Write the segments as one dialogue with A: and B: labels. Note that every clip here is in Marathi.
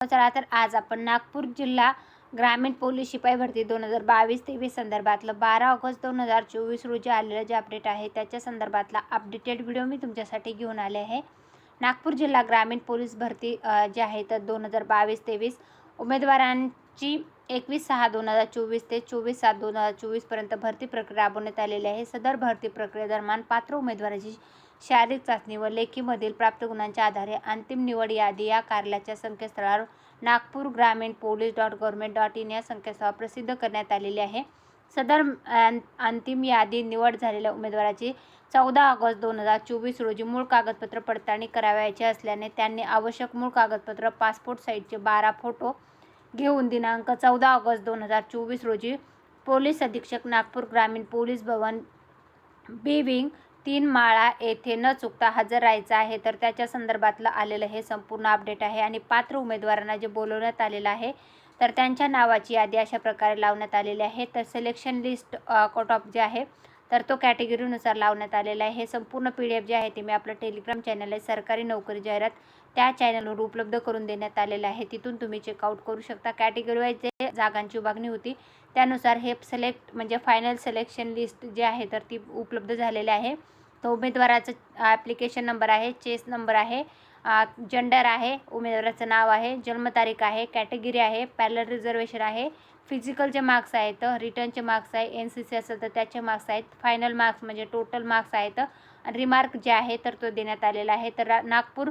A: चला तर आज आपण नागपूर जिल्हा ग्रामीण पोलीस शिपाई भरती दोन हजार बावीस तेवीस संदर्भातलं बारा ऑगस्ट दोन हजार चोवीस रोजी आलेलं जे अपडेट आहे त्याच्या संदर्भातला अपडेटेड व्हिडिओ मी तुमच्यासाठी घेऊन आले आहे. नागपूर जिल्हा ग्रामीण पोलीस भरती जे आहे तर दोन हजार बावीस तेवीस उमेदवारांची एकवीस सहा दोन हजार चोवीस ते चोवीस सात दोन हजार चोवीसपर्यंत भरती प्रक्रिया राबवण्यात आलेली आहे. सदर भरती प्रक्रियेदरम्यान पात्र उमेदवाराची शारीरिक चाचणी व लेखीमधील प्राप्त गुणांच्या आधारे अंतिम निवड यादी या कार्यालयाच्या संकेतस्थळावर नागपूर ग्रामीण police dot government dot in या संकेतस्थळावर प्रसिद्ध करण्यात आलेली आहे. सदर अंतिम यादी निवड झालेल्या उमेदवाराची चौदा ऑगस्ट दोन हजार चोवीस रोजी मूळ कागदपत्र पडताळणी करावयाची असल्याने त्यांनी आवश्यक मूळ कागदपत्र पासपोर्ट साईजचे बारा फोटो घेऊन दिनांक चौदा ऑगस्ट दोन हजार चोवीस रोजी पोलीस अधीक्षक नागपूर ग्रामीण पोलीस भवन बी विंग तीन माळा येथे न चुकता हजर राहायचं आहे. तर त्याच्या संदर्भातलं आलेलं हे संपूर्ण अपडेट आहे आणि पात्र उमेदवारांना जे बोलवण्यात आलेलं आहे तर त्यांच्या नावाची यादी अशा प्रकारे लावण्यात आलेली आहे. तर सिलेक्शन लिस्ट कट ऑफ जे आहे तर तो कॅटेगरीनुसार लावण्यात आलेला आहे. हे संपूर्ण पी डी एफ जे आहे ते मी आपलं टेलिग्राम चॅनल आहे सरकारी नोकरी जाहिरात त्या चॅनलवर उपलब्ध करून देण्यात आलेलं आहे. तिथून तुम्ही चेकआउट करू शकता. कॅटेगरी वाईज जे जागांची विभागणी होती त्यानुसार हे सिलेक्ट म्हणजे फायनल सिलेक्शन लिस्ट जे आहे तर ती उपलब्ध झालेली आहे. तो उमेदवाराचं ॲप्लिकेशन नंबर आहे चेस नंबर आहे. जेंडर आहे उमेदवाराचं नाव आहे जन्मतारीख आहे कॅटेगरी आहे पॅलर रिझर्वेशन आहे फिजिकलचे मार्क्स आहेत रिटर्नचे मार्क्स आहे एन सी सी असेल तर त्याचे मार्क्स आहेत फायनल मार्क्स म्हणजे टोटल मार्क्स आहेत रिमार्क जे आहे तर तो देण्यात आलेला आहे. तर नागपूर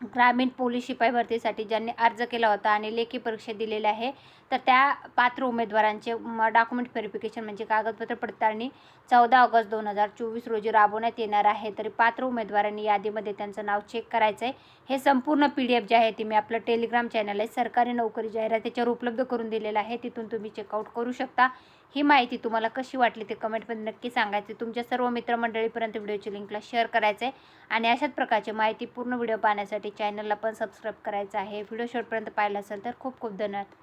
A: ग्रामीण पोलीस शिपाई भरतीसाठी ज्यांनी अर्ज केला होता आणि लेखी परीक्षा दिलेली आहे तर त्या पात्र उमेदवारांचे डॉक्युमेंट व्हेरिफिकेशन म्हणजे कागदपत्र पडताळणी चौदा ऑगस्ट दोन हजार चोवीस रोजी राबवण्यात येणार आहे. तरी पात्र उमेदवारांनी यादीमध्ये त्यांचं नाव चेक करायचं आहे हे संपूर्ण पी डी एफ जे आहे ते मी आपलं टेलिग्राम चॅनल आहे सरकारी नोकरी जाहिरात त्याच्यावर उपलब्ध करून दिलेलं आहे. तिथून तुम्ही चेकआउट करू शकता. ही माहिती तुम्हाला कशी वाटली ते कमेंटमध्ये नक्की सांगायचे. तुमच्या सर्व मित्रमंडळीपर्यंत व्हिडिओची लिंकला शेअर करायचं आहे आणि अशाच प्रकारची माहिती पूर्ण व्हिडिओ पाहण्यासाठी चॅनलला पण सबस्क्राईब करायचं आहे. व्हिडिओ शेवटपर्यंत पाहिला असेल तर खूप खूप धन्यवाद.